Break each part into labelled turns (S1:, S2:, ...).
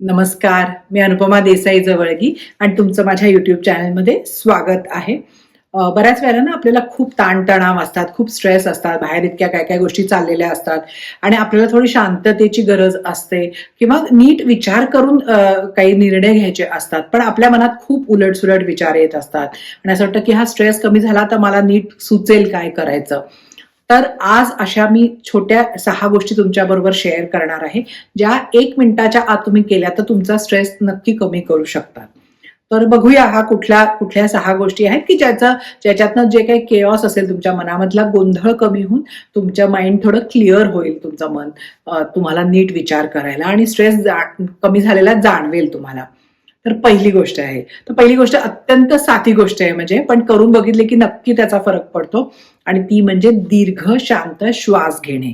S1: नमस्कार मी अनुपमा देसाई जवळगी आणि तुमचं माझ्या युट्यूब चॅनलमध्ये स्वागत आहे. बऱ्याच वेळेला ना आपल्याला खूप ताणतणाव असतात खूप स्ट्रेस असतात बाहेर इतक्या काय काय गोष्टी चाललेल्या असतात आणि आपल्याला थोडी शांततेची गरज असते किंवा नीट विचार करून काही निर्णय घ्यायचे असतात. पण आपल्या मनात खूप उलटसुलट विचार येत असतात. आणि असं वाटतं की हा स्ट्रेस कमी झाला तर मला नीट सुचेल काय करायचं. तर आज अशा मी छोट्या सहा गोष्टी तुमच्या बरोबर शेअर करणार आहे ज्या एक मिनिटाच्या आत तुम्ही केल्या तर तुमचा स्ट्रेस नक्की कमी करू शकतात. तर बघूया हा कुठल्या कुठल्या सहा गोष्टी आहेत की ज्याचं ज्याच्यातनं जे काही केऑस असेल तुमच्या मनामधला गोंधळ कमी होऊन तुमचं माइंड थोडं क्लिअर होईल तुमचं मन तुम्हाला नीट विचार करायला आणि स्ट्रेस कमी झालेला जाणवेल तुम्हाला. तर पहिली गोष्ट आहे. तर पहिली गोष्ट अत्यंत साधी गोष्ट आहे म्हणजे पण करून बघितले की नक्की त्याचा फरक पडतो. आणि ती म्हणजे दीर्घ शांत श्वास घेणे.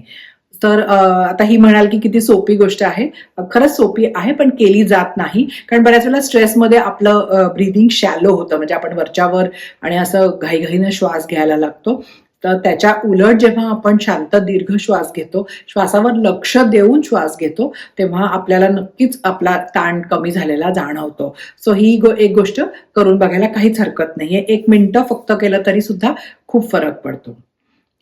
S1: तर आता ही म्हणाल की किती सोपी गोष्ट आहे. खरंच सोपी आहे पण केली जात नाही. कारण बऱ्याच वेळेला स्ट्रेसमध्ये आपलं ब्रिदिंग शॅलो होतं. म्हणजे आपण वरच्यावर आणि असं घाईघाईनं श्वास घ्यायला लागतो. तर त्याच्या उलट जेव्हा आपण शांत दीर्घ श्वास घेतो श्वासावर लक्ष देऊन श्वास घेतो तेव्हा आपल्याला नक्कीच आपला ताण कमी झालेला जाणवतो. सो ही गो एक गोष्ट करून बघायला काहीच हरकत नाहीये. एक मिनटं फक्त केलं तरी सुद्धा खूप फरक पडतो.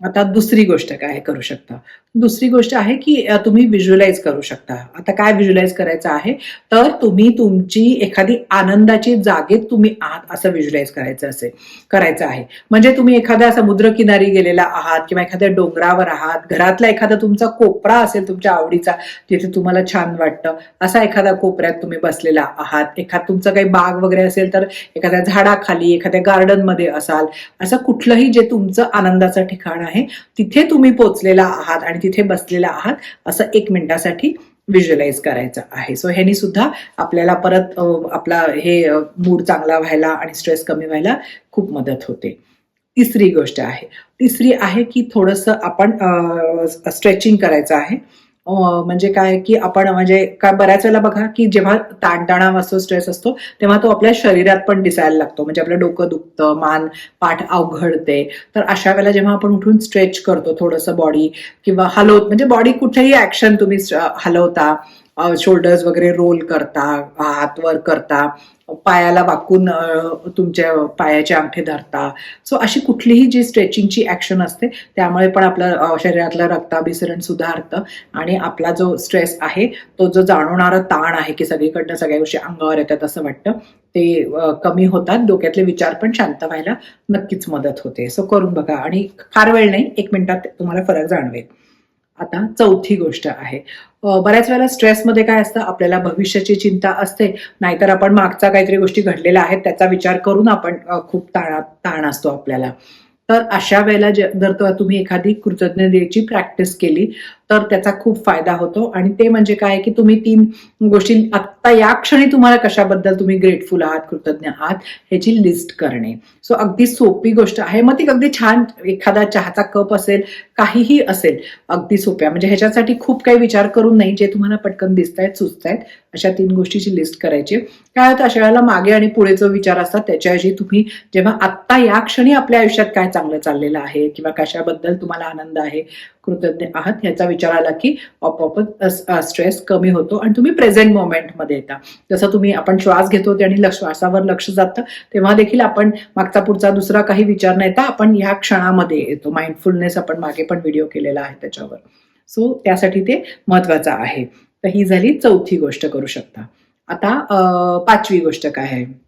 S1: आता दुसरी गोष्ट काय करू शकता? दुसरी गोष्ट आहे की तुम्ही व्हिज्युअलाइज करू शकता. आता काय व्हिज्युअलाइज करायचं आहे? तर तुम्ही तुमची एखादी आनंदाची जागेत तुम्ही आहात असं व्हिज्युअलाइज करायचं असेल करायचं आहे. म्हणजे तुम्ही एखाद्या समुद्रकिनारी गेलेला आहात किंवा एखाद्या डोंगरावर आहात घरातला एखादा तुमचा कोपरा असेल तुमच्या आवडीचा जिथे तुम्हाला छान वाटतं. असा एखादा कोपऱ्यात तुम्ही बसलेला आहात एखाद तुमचं काही बाग वगैरे असेल तर एखाद्या झाडाखाली एखाद्या गार्डनमध्ये असाल असं कुठलंही जे तुमचं आनंदाचं ठिकाण आहे तिथे तुम्ही पोचलेला आहात आणि तिथे बसलेला आहात असं एक मिनिटासाठी व्हिज्युअलाइज करायचं आहे. सो ह्यानी सुद्धा आपल्याला परत आपला हे मूड चांगला व्हायला आणि स्ट्रेस कमी व्हायला खूप मदत होते. तिसरी गोष्ट आहे. तिसरी आहे की थोडंसं आपण स्ट्रेचिंग करायचं आहे. म्हणजे काय की आपण म्हणजे काय बऱ्याच वेळेला बघा की जेव्हा ताणतणाव असतो स्ट्रेस असतो तेव्हा तो आपल्या शरीरात पण दिसायला लागतो. म्हणजे आपलं डोकं दुखतं मान पाठ अवघडते. तर अशा वेळेला जेव्हा आपण उठून स्ट्रेच करतो थोडंसं बॉडी किंवा हलवत म्हणजे बॉडी कुठेही ऍक्शन तुम्ही हलवता शोल्डर्स वगैरे रोल करता हातवर करता पायाला वाकून तुमच्या पायाचे अंगठे धरता. सो अशी कुठलीही जी स्ट्रेचिंगची ऍक्शन असते त्यामुळे पण आपलं शरीरातलं रक्ताभिसरण सुधारतं आणि आपला जो स्ट्रेस आहे तो जो जाणवणारा ताण आहे की सगळीकडनं सगळ्या गोष्टी अंगावर येतात असं वाटतं ते कमी होतात. डोक्यातले विचार पण शांत व्हायला नक्कीच मदत होते. सो करून बघा. आणि फार वेळ नाही एक मिनिटात तुम्हाला फरक जाणवेल. आता चौथी गोष्ट आहे. बऱ्याच वेळेला स्ट्रेसमध्ये काय असतं आपल्याला भविष्याची चिंता असते नाहीतर आपण मागचा काहीतरी गोष्टी घडलेल्या आहेत त्याचा विचार करून आपण खूप ताणा ताण असतो आपल्याला. तर अशा वेळेला जर तुम्ही एखादी कृतज्ञतेची प्रॅक्टिस केली तर त्याचा खूप फायदा होतो. आणि ते म्हणजे काय की तुम्ही तीन गोष्टी आत्ता या क्षणी तुम्हाला कशाबद्दल तुम्ही ग्रेटफुल आहात कृतज्ञ आहात ह्याची लिस्ट करणे. सो अगदी सोपी गोष्ट आहे. मग ती अगदी छान एखादा चहाचा कप असेल काहीही असेल अगदी सोप्या. म्हणजे ह्याच्यासाठी खूप काही विचार करून नाही जे तुम्हाला पटकन दिसत आहेत सुचत आहेत अशा तीन गोष्टीची लिस्ट करायची. काय होतं अशा वेळेला मागे आणि पुढे जो विचार असतात त्याच्याऐवजी तुम्ही जेव्हा आत्ता या क्षणी आपल्या आयुष्यात काय चांगलं चाललेलं आहे किंवा कशाबद्दल तुम्हाला आनंद आहे कृतज्ञ आहात याचा विचार आला की आपोआपच स्ट्रेस कमी होतो आणि तुम्ही प्रेझेंट मोमेंटमध्ये येता. जसं तुम्ही आपण श्वास घेतो आणि लक्ष- श्वासावर लक्ष जातं तेव्हा देखील आपण मागचा पुढचा दुसरा काही विचार नाही येता आपण ह्या क्षणामध्ये येतो. माइंडफुलनेस आपण मागे पण व्हिडिओ केलेला आहे त्याच्यावर. सो त्यासाठी ते महत्वाचं आहे. तर ही झाली चौथी गोष्ट करू शकता. आता पाचवी गोष्ट काय आहे?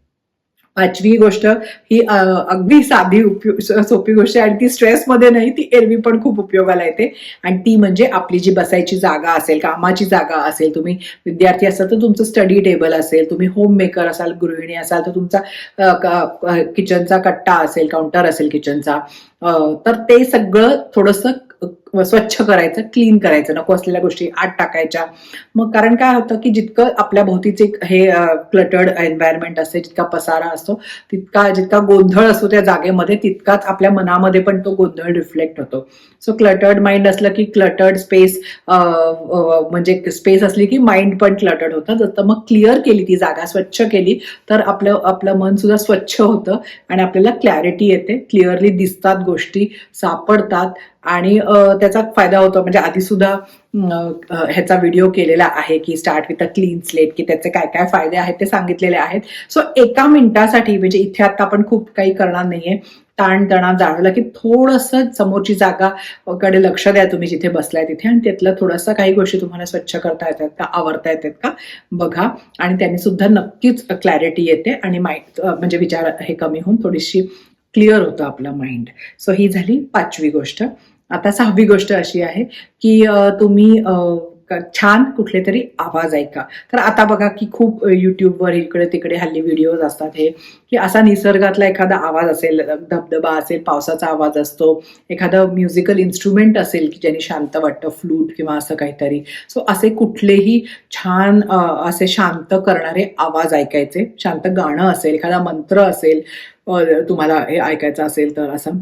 S1: पाचवी गोष्ट ही अगदी साधी उपयोग सोपी गोष्ट आहे. आणि ती स्ट्रेसमध्ये नाही ती एरवी पण खूप उपयोगाला येते. आणि ती म्हणजे आपली जी बसायची जागा असेल कामाची जागा असेल तुम्ही विद्यार्थी असाल तर तुमचं स्टडी टेबल असेल तुम्ही होम मेकर असाल गृहिणी असाल तर तुमचा किचनचा कट्टा असेल काउंटर असेल किचनचा तर ते सगळं थोडंसं स्वच्छ करायचं क्लीन करायचं नको असलेल्या गोष्टी आत टाकायच्या. मग कारण काय होतं की जितकं आपल्या भोवतीचे हे क्लटर्ड एन्व्हायरमेंट असते जितका पसारा असतो तितका जितका गोंधळ असतो त्या जागेमध्ये तितकाच आपल्या मनामध्ये पण तो गोंधळ रिफ्लेक्ट होतो. सो क्लटर्ड माइंड असलं की क्लटर्ड स्पेस म्हणजे स्पेस असली की माइंड पण क्लटर्ड होतं. जसं मग क्लिअर केली ती जागा स्वच्छ केली तर आपलं आपलं मन सुद्धा स्वच्छ होतं आणि आपल्याला क्लॅरिटी येते. क्लिअरली दिसतात गोष्टी सापडतात आणि त्याचा फायदा होतो. म्हणजे आधी सुद्धा ह्याचा व्हिडिओ केलेला आहे की start with a clean slate की त्याचे काय काय फायदे आहेत ते सांगितलेले आहेत. सो एका मिनिटासाठी म्हणजे इथे आता आपण खूप काही करणार नाहीये. ताणतणाव जाणवला की थोडंसं समोरची जागा कडे लक्ष द्या तुम्ही जिथे बसलाय तिथे आणि त्यातलं थोडंसं काही गोष्टी तुम्हाला स्वच्छ करता येतात का आवरता येतात का बघा. आणि त्यांनी सुद्धा नक्कीच क्लॅरिटी येते आणि माइंड म्हणजे विचार हे कमी होऊन थोडीशी क्लिअर होतं आपलं माइंड सो ही झाली पाचवी गोष्ट. आता सहावी गोष्ट अशी आहे की तुम्ही छान कुठले तरी आवाज ऐका. तर आता बघा की खूप युट्यूबवर इकडे तिकडे हल्ली व्हिडिओज असतात हे की असा निसर्गातला एखादा आवाज असेल धबधबा असेल पावसाचा आवाज असतो एखादं म्युझिकल इन्स्ट्रुमेंट असेल की ज्यांनी शांत वाटतं फ्लूट किंवा असं काहीतरी. सो असे कुठलेही छान असे शांत करणारे आवाज ऐकायचे. शांत गाणं असेल एखादा मंत्र असेल तुम्हाला हे ऐकायचं असेल तर असं.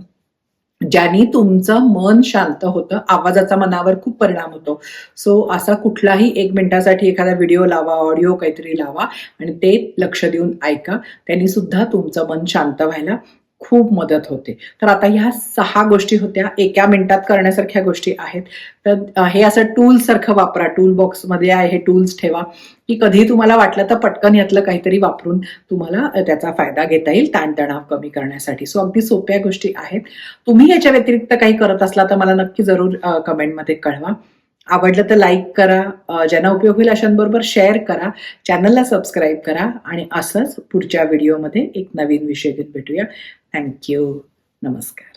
S1: ज्यांनी तुमचं मन शांत होतं आवाजाचा मनावर खूप परिणाम होतो. सो असा कुठलाही एक मिनिटासाठी एखादा व्हिडिओ लावा ऑडिओ काहीतरी लावा आणि ते लक्ष देऊन ऐका. त्यांनी सुद्धा तुमचं मन शांत व्हायला खूप मदत होते. तर आता ह्या सहा गोष्टी होत्या. एका मिनिटात करण्यासारख्या गोष्टी आहेत. तर हे असं टूल सारखं वापरा. टूल बॉक्समध्ये आहे हे टूल्स ठेवा. की कधी तुम्हाला वाटलं तर पटकन यातलं काहीतरी वापरून तुम्हाला त्याचा फायदा घेता येईल. ताणतणाव कमी करण्यासाठी. सो अगदी सोप्या गोष्टी आहेत. तुम्ही याच्या व्यतिरिक्त काही करत असला तर मला नक्की जरूर कमेंटमध्ये कळवा. आवडलं तर लाईक करा. ज्यांना उपयोग होईल अशांबरोबर शेअर करा. चॅनलला सबस्क्राईब करा. आणि असंच पुढच्या व्हिडिओमध्ये एक नवीन विषय घेऊन भेटूया. थँक्यू नमस्कार